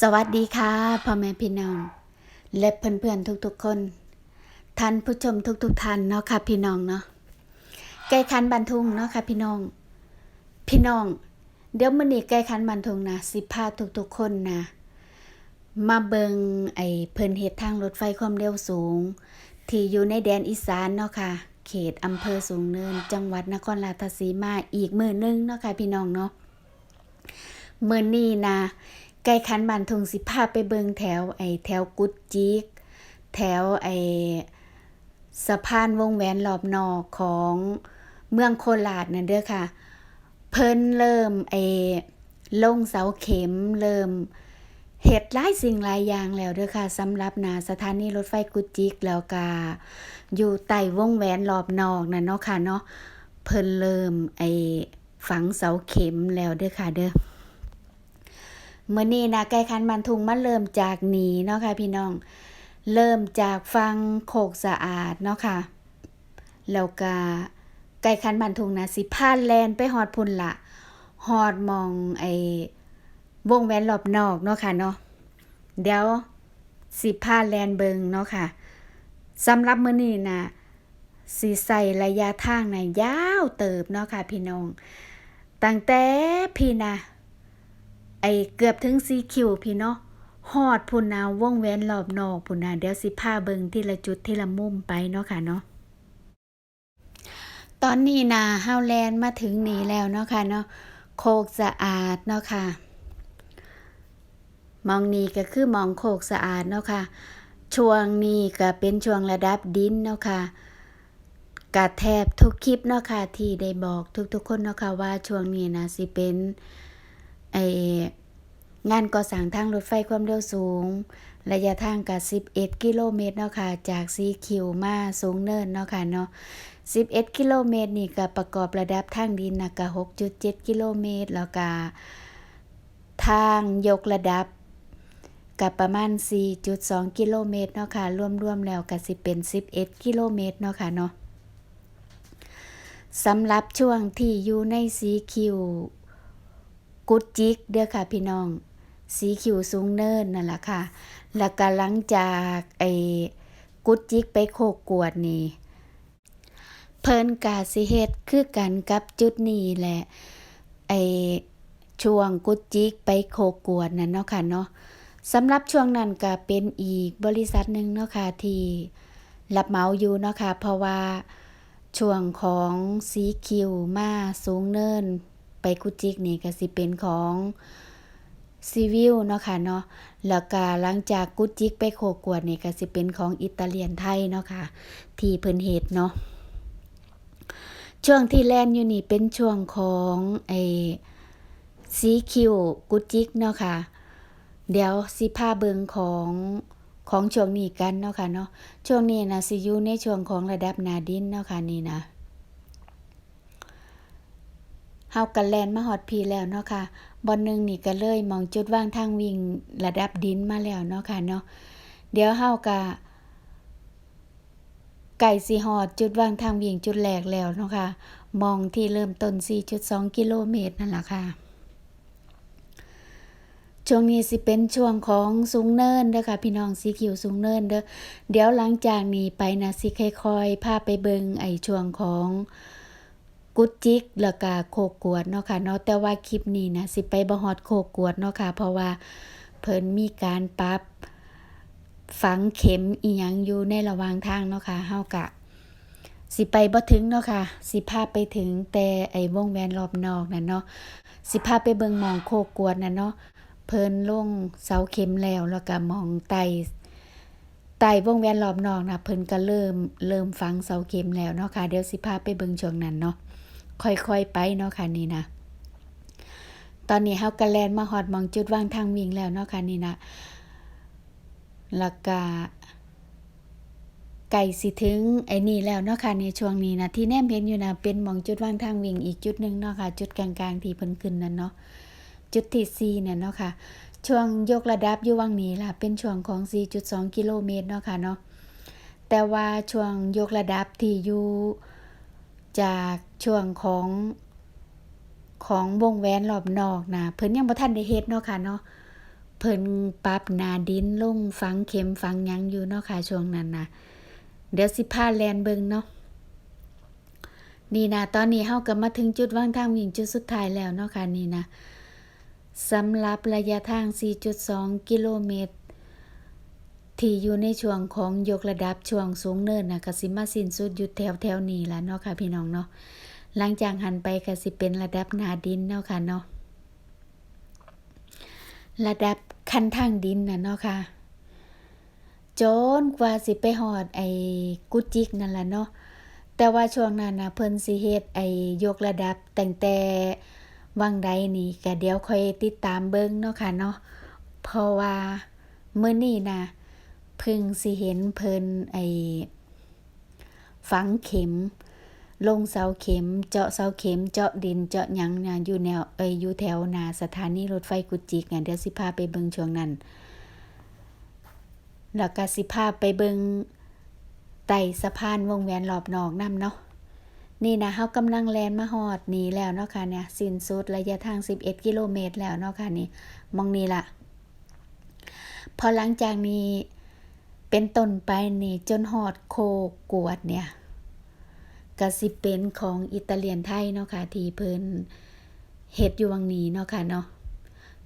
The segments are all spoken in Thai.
สวัสดีค่ะพ่อแม่พี่น้อง และเพื่อนๆทุกๆคน ท่านผู้ชมทุกๆท่านเนาะค่ะพี่น้องเนาะไก่คันบันทุงเนาะค่ะพี่น้อง พี่น้อง เดี๋ยวมื้อนี้ไก่คันบันทุงนะสิพาทุกๆคนนะมาเบิงไอ้เพิ่นเฮ็ดทางรถไฟความเร็วสูง ที่อยู่ในแดนอีสานเนาะค่ะ เขตอำเภอสูงเนิน จังหวัดนครราชสีมาอีกมื้อหนึงเนาะค่ะพี่น้องเนาะมื้อนี้นะ ไก่คันบันทุงสิพาไปเบิงแถวไอ้แถวกุดจิก แถวไอ้สะพานวงแหวนรอบนอกของเมืองโคราชนั่นเด้อค่ะ เพิ่นเริ่มไอ้ลงเสาเข็มเริ่มเฮ็ดหลายสิ่งหลายอย่างแล้วเด้อค่ะสำหรับนาสถานีรถไฟกุจิกแล้วก็อยู่ใต้วงแหวนรอบนอกนั่นเนาะค่ะเนาะเพิ่นเริ่มไอ้ฝังเสาเข็มแล้วเด้อค่ะเด้อ เมื้อนี้นะไก่คันบันทุงมันเริ่มจากหนีเนาะค่ะพี่น้อง เริ่มจากฟังโคกสะอาดเนาะค่ะแล้วก็ไก่คันบันทุงนะสิพาแลนไปฮอดพุ่นละฮอดมองไอ้วงแหวนรอบนอกเนาะค่ะเนาะเดี๋ยวสิพาแลนเบิงเนาะค่ะสำหรับมื้อนี้นะสิใส่ระยะทางนะยาวเติบเนาะค่ะพี่น้อง ตั้งแต่พี่นะ ไอเกือบถึงสีคิวพี่เนาะฮอดพุ่นนาวงแวนรอบนอกพุ่นนะเดี๋ยวสิพาเบิงทีละจุดทีละมุมไปเนาะค่ะเนาะตอนนี้นะเฮาแลนมาถึงนี่แล้วเนาะค่ะเนาะโคกสะอาดเนาะค่ะมองนี้ก็คือมองโคกสะอาดเนาะค่ะ ช่วงนี้ก็เป็นช่วงระดับดินเนาะค่ะกะแทบทุกคลิปเนาะค่ะที่ได้บอกทุกๆคนเนาะค่ะว่าช่วงนี้นะสิเป็น ไองานก่อสร้างทางรถไฟความเร็วสูง ระยะทางกับ11 กิโลเมตรเนาะค่ะ จากสีคิวมาสูงเนินเนาะค่ะเนาะ11 กิโลเมตรนี่ก็ประกอบระดับทางดินนะก็6.7 กิโลเมตร แล้วก็ทางยกระดับกับประมาณ 4.2 กิโลเมตรเนาะค่ะ รวมๆแล้วก็สิเป็น 11 กิโลเมตรเนาะค่ะเนาะสำหรับช่วงที่อยู่ในสีคิว กุดจิกเด้อค่ะพี่น้อง สีคิวสูงเนินนั่นแหละค่ะ แล้วก็หลังจากไอ้กุดจิกไปโคกกวดนี่ เพิ่นกาสิเฮ็ดคือกันกับจุดนี้แหละ ไอ้ช่วงกุดจิกไปโคกกวดนั่นเนาะค่ะเนาะสำหรับช่วงนั้นก็เป็นอีกบริษัทหนึ่งเนาะค่ะที่รับเหมาอยู่เนาะค่ะเพราะว่าช่วงของสีคิวมาสูงเนิน ไปกุจิกนี่ก็สิเป็นของซีวิลเนาะค่ะเนาะ แล้วก็หลังจากกุจิกไปโคกวดนี่ก็สิเป็นของอิตาเลียนไทยเนาะค่ะ ที่เพิ่นเฮ็ดเนาะ ช่วงที่แลนอยู่นี่เป็นช่วงของไอ้สีคิวกุจิกเนาะค่ะ เดี๋ยวสิพาเบิงของของช่วงนี้กันเนาะค่ะเนาะ ช่วงนี้นะสิอยู่ในช่วงของระดับนาดินเนาะค่ะนี่นะ เฮากันแลนมาฮอดพีแล้วเนาะค่ะบอนหนึ่งนี่ก็เลยมองจุดว่างทางวิ่งระดับดินมาแล้วเนาะค่ะเนาะเดี๋ยวเฮาก็ไก่สิฮอดจุดว่างทางวิ่งจุดแรกแล้วเนาะค่ะมองที่เริ่มต้น 4.2 กิโลเมตรนั่นแหละค่ะ ช่วงนี้สิเป็นช่วงของสูงเนินเด้อค่ะ พี่น้องสีคิวสูงเนินเด้อเดี๋ยวหลังจากนี้ไปนะสิค่อยๆพาไปเบิงไอช่วงของ กุดจิกแล้วก็โคกวดเนาะค่ะเนาะแต่ว่าคลิปนี้นะสิไปบ่ฮอดโคกวดเนาะค่ะเพราะว่าเพิ่นมีการปรับฝังเข็มอีหยังอยู่ในระหว่างทางเนาะค่ะเฮากะ สิไปบ่ถึงเนาะค่ะ สิพาไปถึงแต่ไอ้วงแหวนรอบนอกนั่นเนาะสิพาไปเบิงมองโคกวดนั่นเนาะเพิ่นลงเสาเข็มแล้วแล้วก็มองไต่ไต่วงแหวนรอบนอกนะเพิ่นก็เริ่มเริ่มฝังเสาเข็มแล้วเนาะค่ะเดี๋ยวสิพาไปเบิ่งช่วงนั้นเนาะ ค่อยๆไปเนาะค่ะนี่นะตอนนี้เฮาก็แลนมาฮอดมองจุดวางทางวิ่งแล้วเนาะค่ะนี่นะแล้วก็ไก่สิถึงไอ้นี่แล้วเนาะค่ะในช่วงนี้นะที่แนมเห็นอยู่นะเป็นมองจุดวางทางวิ่งอีกจุดหนึ่งเนาะค่ะจุดกลางๆที่เพิ่นขึ้นนั่นเนาะจุดที่4เนี่ยเนาะค่ะช่วงยกระดับอยู่วังนี้ล่ะเป็นช่วงของ 4.2 กิโลเมตรเนาะค่ะเนาะแต่ว่าช่วงยกระดับที่อยู่ จากช่วงของของวงแหวนรอบนอกนะเพิ่นยังบ่ทันได้เฮ็ดเนาะค่ะเนาะเพิ่นปรับนาดินลงฝังเข็มฝังหยังอยู่เนาะค่ะช่วงนั้นนะเดี๋ยวสิพาแลนเบิงเนาะนี่นะตอนนี้เฮาก็มาถึงจุดวางทางวิ่งจุดสุดท้ายแล้วเนาะค่ะนี่นะสำหรับระยะทาง 4.2 กิโลเมตร ที่อยู่ในช่วงของยกระดับช่วงสูงเนินนะก็สิมาสิ้นสุดอยู่แถวแถวนี้ละเนาะค่ะพี่น้องเนาะหลังจากหันไปก็สิเป็นระดับหนาดินเนาะค่ะเนาะระดับคันทางดินน่ะเนาะค่ะจนกว่าสิไปฮอดไอ้กุจิกนั่นละเนาะแต่ว่าช่วงนั้นนะเพิ่นสิเฮ็ดไอ้ยกระดับแตั้งแต่วังใดนี่ก็เดี๋ยวค่อยติดตามเบิ่งเนาะค่ะเนาะเพราะว่ามื้อนี้น่ะ เพิ่งสิเห็นเพิ่นไอฝังเข็ม ลงเสาเข็ม เจาะเสาเข็ม เจาะดินเจาะหยังน่ะอยู่แนวเอยอยู่แถวนาสถานีรถไฟกุจิกเนี่ยเดี๋ยวสิพาไปเบิ่งช่วงนั้น แล้วก็สิพาไปเบิ่งไต่สะพานวงแหวนรอบนอกนํเนาะนี่นะเฮากำลังแลนมาฮอดนี่แล้วเนาะค่ะเนี่ยสิ้นสุดระยะทาง 11 กิโลเมตรแล้วเนาะค่ะนี่มองนี่ละพอหลังจากนี้ เป็นต้นไปนี่จนหอดโคกวดเนี่ยก็สิเป็นของอิตาเลียนไทยเนาะค่ะที่เพิ่นเฮ็ดอยู่วังนี้เนาะค่ะเนาะ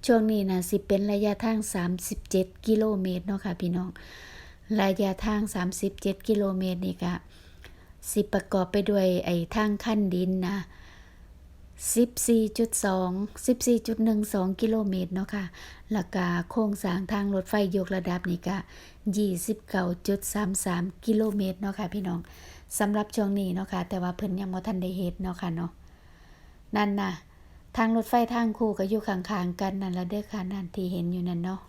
ช่วงนี้นะสิเป็นระยะทาง 37 กิโลเมตรเนาะค่ะพี่น้องระยะทาง 37 กิโลเมตรนี่ก็สิประกอบไปด้วยไอ้ทางขั้นดินนะ 14.2 14.12 กิโลเมตรเนาะค่ะแล้วก็โครงสร้างทางรถไฟยกระดับนี่ก็29.33 กิโลเมตรเนาะค่ะพี่น้องสำหรับช่วงนี้เนาะค่ะแต่ว่าเพิ่นยังบ่ทันได้เฮ็ดเนาะค่ะเนาะนั่นน่ะ ทางรถไฟทางคู่ก็อยู่ข้างๆกันนั่นละเด้อค่ะนั่นที่เห็นอยู่นั่นเนาะ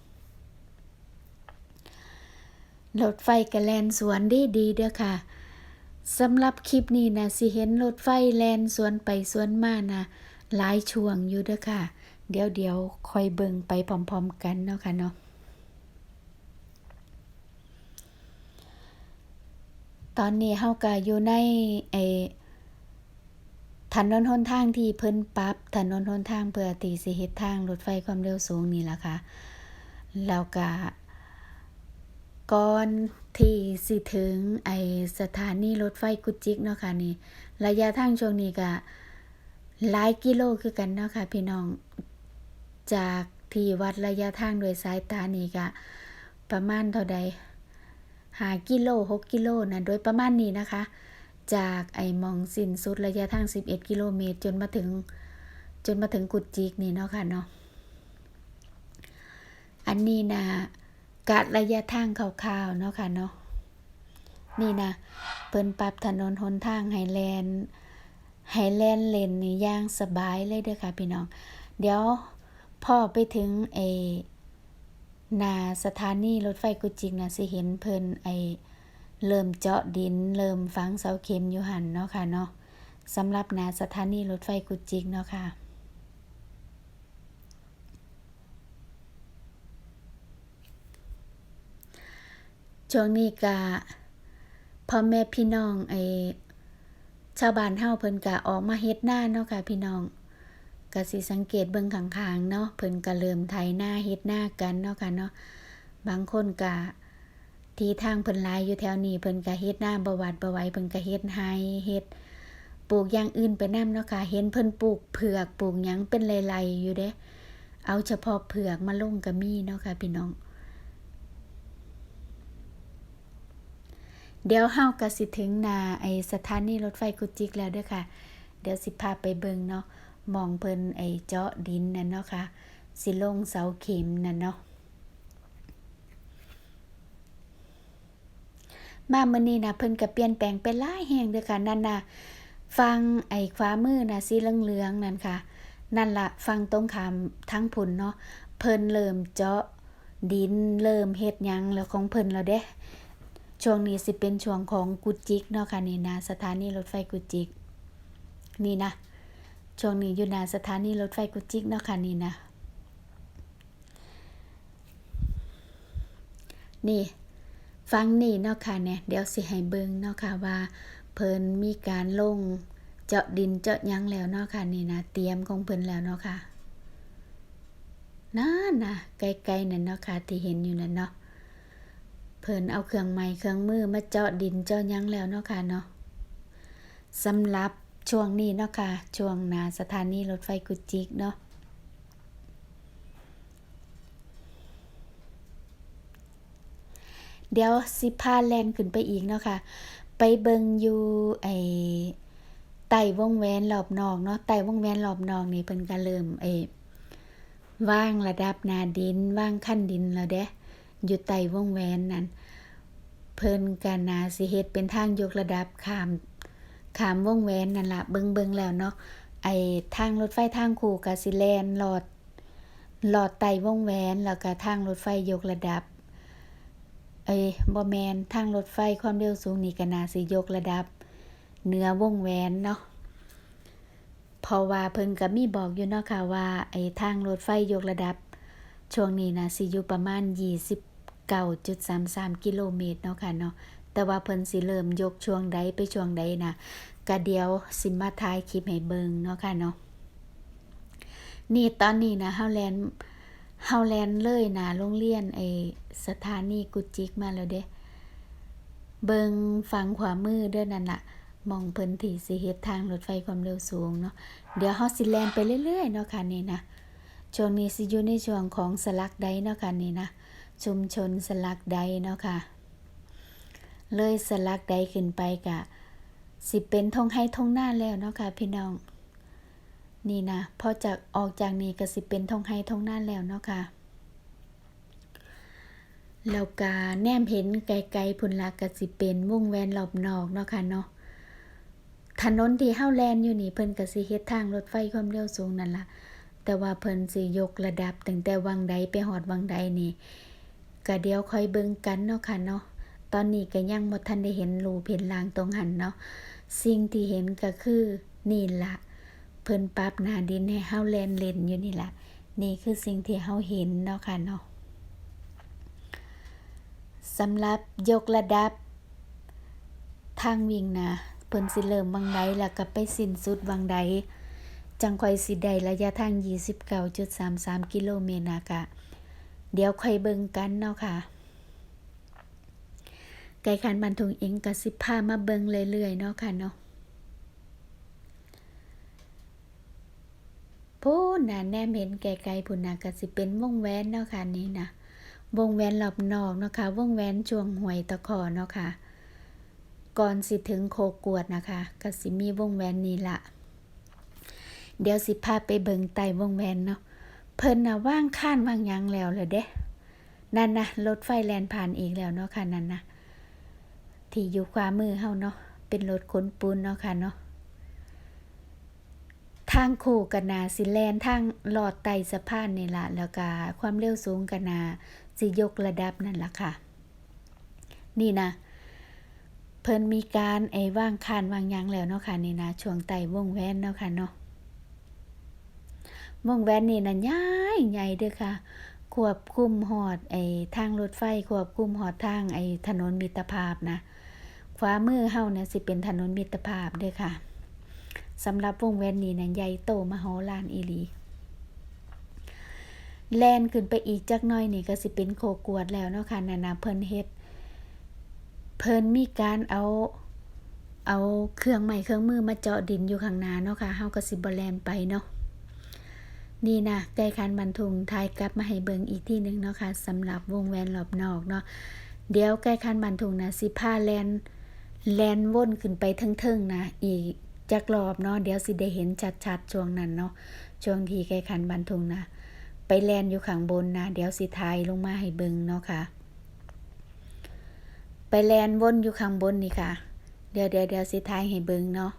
รถไฟก็แลนสวนดีดีเด้อค่ะ สำหรับคลิปนี้นะสิเห็นรถไฟแลนสวนไปสวนมานะหลายช่วงอยู่เด้อค่ะ เดี๋ยวเดี๋ยวคอยเบิ่งไปพร้อมๆกันเนาะค่ะเนาะตอนนี้เฮาก็อยู่ในไอถนนหนทางที่เพิ่นปรับถนนหนทางเพื่อที่สิเฮ็ดทางรถไฟความเร็วสูงนี่ล่ะค่ะแล้วก็ ก่อนที่สิถึงไอสถานีรถไฟกุจิกเนาะค่ะนี่ ระยะทางช่วงนี้ก็หลายกิโลคือกันเนาะค่ะพี่น้องจากที่วัดระยะทางโดยสายตานี่ก็ประมาณเท่าใดหากิโลหกกิโลนะโดยประมาณนี้นะคะ จากไอมองสิ้นสุดระยะทาง 11 กิโลเมตร จนมาถึงจนมาถึงกุจิกนี่เนาะค่ะเนาะอันนี้นะ กะระยะทางคร่าวๆเนาะค่ะเนาะนี่นะเพิ่นปรับถนนหนทางให้แลนให้แลนด์เลนนี่ย่างสบายเลยเด้อค่ะพี่น้อง เดี๋ยวพ่อไปถึงไอ้นาสถานีรถไฟกุจิกนะสิเห็นเพิ่นไอเริ่มเจาะดิน เริ่มฝังเสาเข็มอยู่หันเนาะค่ะเนาะสำหรับนาสถานีรถไฟกุจิกเนาะค่ะ ช่วงนี้ก็พ่อแม่พี่น้องไอชาวบ้านเฮาเพิ่นก็ออกมาเฮ็ดหน้าเนาะค่ะพี่น้องก็สิสังเกตเบิ่งข้างๆเนาะเพิ่นก็เริ่มไถหน้าเฮ็ดหน้ากันเนาะค่ะเนาะบางคนก็ที่ทางเพิ่นหลายอยู่แถวนี้เพิ่นก็เฮ็ดหน้าบ่วัดบ่ไหวเพิ่นก็เฮ็ดไฮเฮ็ดปลูกอย่างอื่นไปนํเนาะค่ะเห็นเพิ่นปลูกเผือกปลูกหยังเป็นไร่ๆอยู่เด้ เอาเฉพาะเผือกมาลงก็มีเนาะค่ะพี่น้อง เดี๋ยวเฮาก็สิถึงนาไอสถานีรถไฟกุจิกแล้วเด้อค่ะ เดี๋ยวสิพาไปเบิงเนาะมองเพิ่นไอเจาะดินนั่นเนาะค่ะ สิลงเสาเข็มนั่นเนาะมาเมื้อนี้นะเพิ่นก็เปลี่ยนแปลงไปหลายแห่งเด้อค่ะนั่นน่ะฟังไอ้ขวามือนะสีเหลืองๆนั่นค่ะ นั่นล่ะฟังตรงข้ามทั้งพุ่นเนาะเพิ่นเริ่มเจาะดินเริ่มเฮ็ดยังแล้วของเพิ่นแล้วเด้ ช่วงนี้สิเป็นช่วงของกุจิกเนาะค่ะนี่นะสถานีรถไฟกุจิก นี่นะช่วงนี้อยู่นาสถานีรถไฟกุจิกเนาะค่ะนี่นะนี่ฟังนี่เนาะค่ะเนี่ยเดี๋ยวสิให้เบิ่งเนาะค่ะว่า เพิ่นมีการลงเจาะดินเจาะยังแล้วเนาะค่ะนี่นะเตรียมของเพิ่นแล้วเนาะค่ะนั่นนะไกลๆนั่นเนาะค่ะที่เห็นอยู่นั่นเนาะ เพิ่นเอาเครื่องไม้เครื่องมือมาเจาะดินเจาะยังแล้วเนาะค่ะเนาะสำหรับช่วงนี้เนาะค่ะ ช่วงนาสถานีรถไฟกุจิกเนาะเดี๋ยวสิพาแลนขึ้นไปอีกเนาะค่ะ ไปเบิงอยู่ไอ้ไต่วงแหวนรอบนอกเนาะไต่วงแหวนรอบนอกนี่เพิ่นก็เริ่มไอ้ว่างระดับนาดินว่างขั้นดินแล้วเด้ อยู่ไต่วงแหวนนั่นเพิ่นก็น่าสิเฮ็ดเป็นทางยกระดับขามขามวงแหวนนั่นละเบิ่งแล้วเนาะไอ้ทางรถไฟทางคู่ก็สิแล่นลอดหลอดไต่วงแหวนแล้วก็ทางรถไฟยกระดับเอ้บ่แมนทางรถไฟความเร็วสูงนี่ก็น่าสิยกระดับเหนือวงแหวนเนาะเพราะว่าเพิ่นก็มีบอกอยู่เนาะค่ะว่าไอ้ทางรถไฟยกระดับ ช่วงนี้นะสิอยู่ประมาณ 9.33 กิโลเมตรเนาะค่ะเนาะแต่ว่าเพิ่นสิเริ่มยกช่วงใดไปช่วงใดนะก็เดียวสิมาถ่ายคลิปให้เบิงเนาะค่ะเนาะนี่ตอนนี้นะเฮาแลนเฮาแลนด์เลยนะโรงเรียนไอสถานีกุจิกมาแล้วเด้เบิงฝั่งขวามือเด้อนั่นล่ะมองเพิ่นที่สิเฮ็ดทางรถไฟความเร็วสูงเนาะเดี๋ยวเฮาสิแลนไปเรื่อยๆเนาะค่ะนี่นะช่วงนี้สิอยู่ในช่วงของสลักใดเนาะค่ะนี่นะ ชุมชนสลักใดเนาะค่ะ เลยสลักใดขึ้นไปกะ สิเป็นทงให้ทงหน้าแล้วเนาะค่ะพี่น้อง นี่นะพอจากออกจากนี้ก็สิเป็นทงไฮทงหนั่นแล้วเนาะค่ะแล้วกาแนมเห็นไกลๆพุ่นละก็สิเป็นวงแหวนรอบนอกเนาะค่ะเนาะถนนที่เฮาแลนอยู่นี่เพิ่นก็สิเฮ็ดทางรถไฟความเร็วสูงนั่นล่ะแต่ว่าเพิ่นสิยกระดับตั้งแต่วังใดไปฮอดวังใดนี่ ก็เดี๋ยวค่อยเบิ่งกันเนาะค่ะเนาะตอนนี้ก็ยังบ่ทันได้เห็นรูปเห็นลางตรงหันเนาะสิ่งที่เห็นก็คือนี่ละเพิ่นปรับหน้าดินให้เฮาแลนเล่นอยู่นี่ละนี่คือสิ่งที่เฮาเห็นเนาะค่ะเนาะสำหรับยกระดับ ทางวิ่งนะเพิ่นสิเริ่มวังใดแล้วก็ไปสิ้นสุดวังใดจังค่อยสิได้ระยะทาง 29.33 กิโลเมตรนะกะ เดี๋ยวค่อยเบิ่งกันเนาะค่ะ ไกลคันบันทุงเองก็สิพามาเบิ่งเรื่อยๆเนาะค่ะเนาะพูนน่ะแนมเห็นไกลๆพุ่นน่ะก็สิเป็นวงแหวนเนาะค่ะนี่นะวงแหวนรอบนอกเนาะค่ะวงแหวนช่วงหวยตะขอเนาะค่ะก่อนสิถึงโคกวดนะคะก็สิมีวงแหวนนี่ละเดี๋ยวสิพาไปเบิงไตวงแหวนเนาะ เพิ่นนะว่างข้านว่างยังแล้วเลยเด้นั่นนะรถไฟแลนผ่านอีกแล้วเนาะค่ะนั่นนะที่อยู่ขวามือเฮาเนาะเป็นรถขนปูนเนาะค่ะเนาะทางคู่กันนาสิแลนทางหลอดไตสะพานนี่ละแล้วก็ความเร็วสูงกันนาสิยกระดับนั่นละค่ะ นี่นะเพิ่นมีการไอ้ว่างคานวางยังแล้วเนาะค่ะนี่นะช่วงไต่วงแวนเนาะค่ะเนาะ วงแหวนนี่นะใหญ่ใหญ่เด้อค่ะ ควบคุมหอดไอ้ทางรถไฟ ควบคุมหอดทางไอ้ถนนมิตรภาพนะขวามือเฮาเนี่ยสิเป็นถนนมิตรภาพเด้อค่ะสำหรับวงแหวนนี้นะใหญ่โตมโหฬารอีหลีแลนขึ้นไปอีกจักน้อยนี่ก็สิเป็นโคกวดแล้วเนาะค่ะนานาเพิ่นเฮ็ด เพิ่นมีการเอาเอาเครื่องไม้เครื่องมือมาเจาะดินอยู่ข้างหน้าเนาะค่ะเฮาก็สิบ่แลนไปเนาะ นี่นะไกลคันบันทุงทายกลับมาให้เบิงอีกที่หนึ่งเนาะค่ะสำหรับวงแหวนรอบนอกเนาะเดี๋ยวไกลคันบันทุงนะสิพาแลนแลนวนขึ้นไปเทิงๆนะอีกจักรอบเนาะเดี๋ยวสิได้เห็นชัดๆช่วงนั้นเนาะช่วงที่ไกลคันบันทุงนะไปแลนอยู่ข้างบนนะเดี๋ยวสิทายลงมาให้เบิงเนาะค่ะ ไปแลนวนอยู่ข้างบนนี่ค่ะ เดี๋ยวเดี๋ยวเดี๋ยวสิทายให้เบิงเนาะ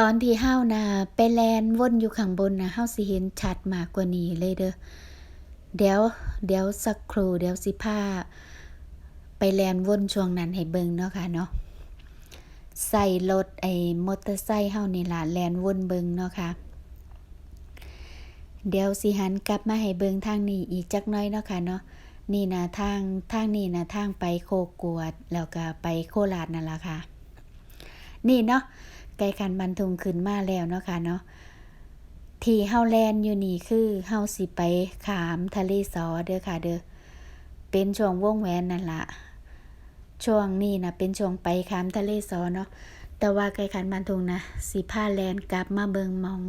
ตอนที่เฮานะไปแลนวนอยู่ข้างบนนะเฮาสิเห็นชัดมากกว่านี้เลยเด้อเดี๋ยวเดี๋ยวสักครู่เดี๋ยวสิพาไปแลนวนช่วงนั้นให้เบิงเนาะค่ะเนาะใส่รถไอ้มอเตอร์ไซค์เฮานี่ล่ะแลนวนเบิงเนาะค่ะเดี๋ยวสิหันกลับมาให้เบิงทางนี้อีกจักน้อยเนาะค่ะเนาะนี่นะทางทางนี้นะทางไปโคกวด แล้วก็ไปโคราชนั่นล่ะค่ะ นี่เนาะ ไกลคันบันทุงขึ้นมาแล้วเนาะค่ะเนาะที่เฮาแลนอยู่นี่คือเฮาสิไปขามทะเลสอเด้อค่ะเด้อเป็นช่วงวงแหวนนั่นละช่วงนี้นะเป็นช่วงไปขามทะเลสอเนาะแต่ว่าไกลขันบานทุงนะสิพาแลนกลับมาเบิงมอง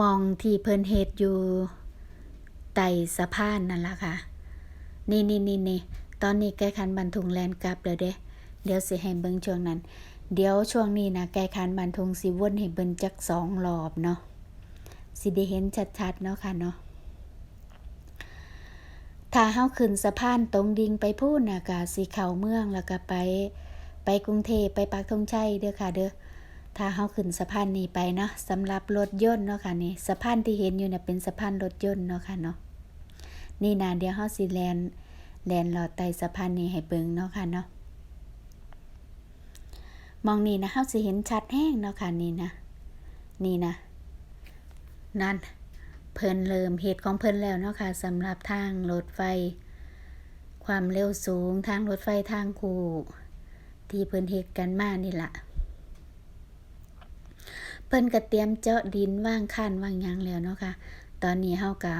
มองที่เพิ่นเฮ็ดอยู่ไต่สะพานนั่นล่ะค่ะ นี่นี่นี่นี่ตอนนี้ไกลขันบันทุงแลนกลับแล้วเด้ เดี๋ยวสิให้เบิ่งช่วงนั้น เดี๋ยวช่วงนี้นะไกลขันบันทงสิวนให้เบิ่งจักสองรอบเนาะสิได้เห็นชัดๆเนาะค่ะเนาะถ้าเฮาขึ้นสะพานตรงดิ่งไปพูนนะก็สิเข้าเมืองแล้วก็ไป ไปกรุงเทพไปปักธงชัยเด้อค่ะเด้อถ้าเฮาขึ้นสะพานนี้ไปเนาะสำหรับรถยนต์เนาะค่ะนี่สะพานที่เห็นอยู่เนี่ยเป็นสะพานรถยนต์เนาะค่ะเนาะนี่นะเดี๋ยวเฮาสิแลนแลนหลอดไตสะพานนี้ให้เบิ่งเนาะค่ะเนาะ มองนี่นะเฮาสิเห็นชัดแห้งเนาะค่ะนี่นะ นี่นะ นั่น เพิ่นเริ่มเหตุของเพิ่นแล้วเนาะค่ะสำหรับทางรถไฟ ความเร็วสูงทางรถไฟทางคู่ ที่เพิ่นเฮ็ดกันมานี่ล่ะเพิ่นก็เตรียมเจาะดินว่างคันว่างยังแล้วเนาะค่ะ ตอนนี้เฮาก็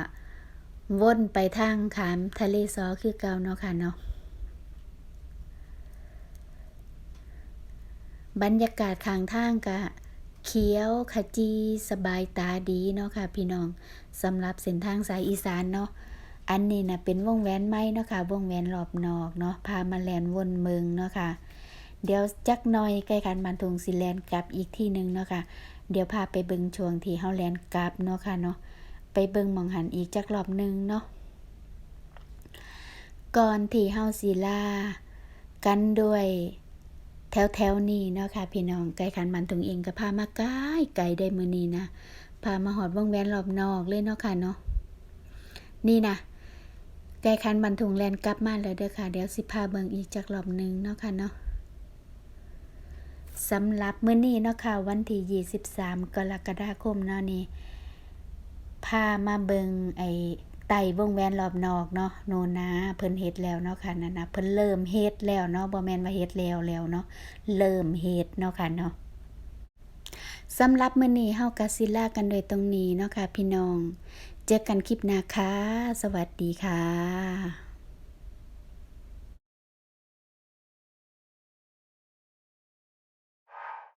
วนไปทางขามทะเลซอคือเก่าเนาะค่ะเนาะ บรรยากาศข้างทางก็เขียวขจีสบายตาดีเนาะค่ะ พี่น้องสำหรับเส้นทางสายอีสานเนาะอันนี้นะเป็นวงแหวนไม้เนาะค่ะ วงแหวนรอบนอกเนาะพามาแลนวนเมืองเนาะค่ะ เดี๋ยวจักหน่อยใกล้กันบันทุงสิแลนกลับอีกที่หนึ่งเนาะค่ะเดี๋ยวพาไปเบิงช่วงที่เฮาแลนกลับเนาะค่ะเนาะไปเบิงมองหันอีกจักรอบหนึ่งเนาะก่อนที่เฮาสิลากันด้วย แถวแถวนี้เนาะค่ะพี่น้องไกลขันบันทุงเองก็พามาไกลไกลได้มือนี้นะพามาหอดวงแหวนรอบนอกเลยเนาะค่ะเนาะนี่นะไกลคันบันทุงแลนกลับมาแล้วเด้อค่ะ เดี๋ยวสิพาเบิงอีกจากรอบหนึ่งเนาะค่ะเนาะสำหรับมื้อนี้เนาะค่ะวันที่23 กรกฎาคมเนาะนี่พามาเบิงไอ ไต่วงแหวนรอบนอกเนาะโนนาเพิ่นเฮ็ดแล้วเนาะค่ะนั่นนะเพิ่นเริ่มเฮ็ดแล้วเนาะบ่แม่นว่าเฮ็ดแล้วแล้วเนาะเริ่มเฮ็ดเนาะค่ะเนาะสำหรับมื้อนี้เฮากะสิลากันโดยตรงนี้เนาะค่ะพี่น้อง เจอกันคลิปหน้าค่ะ สวัสดีค่ะ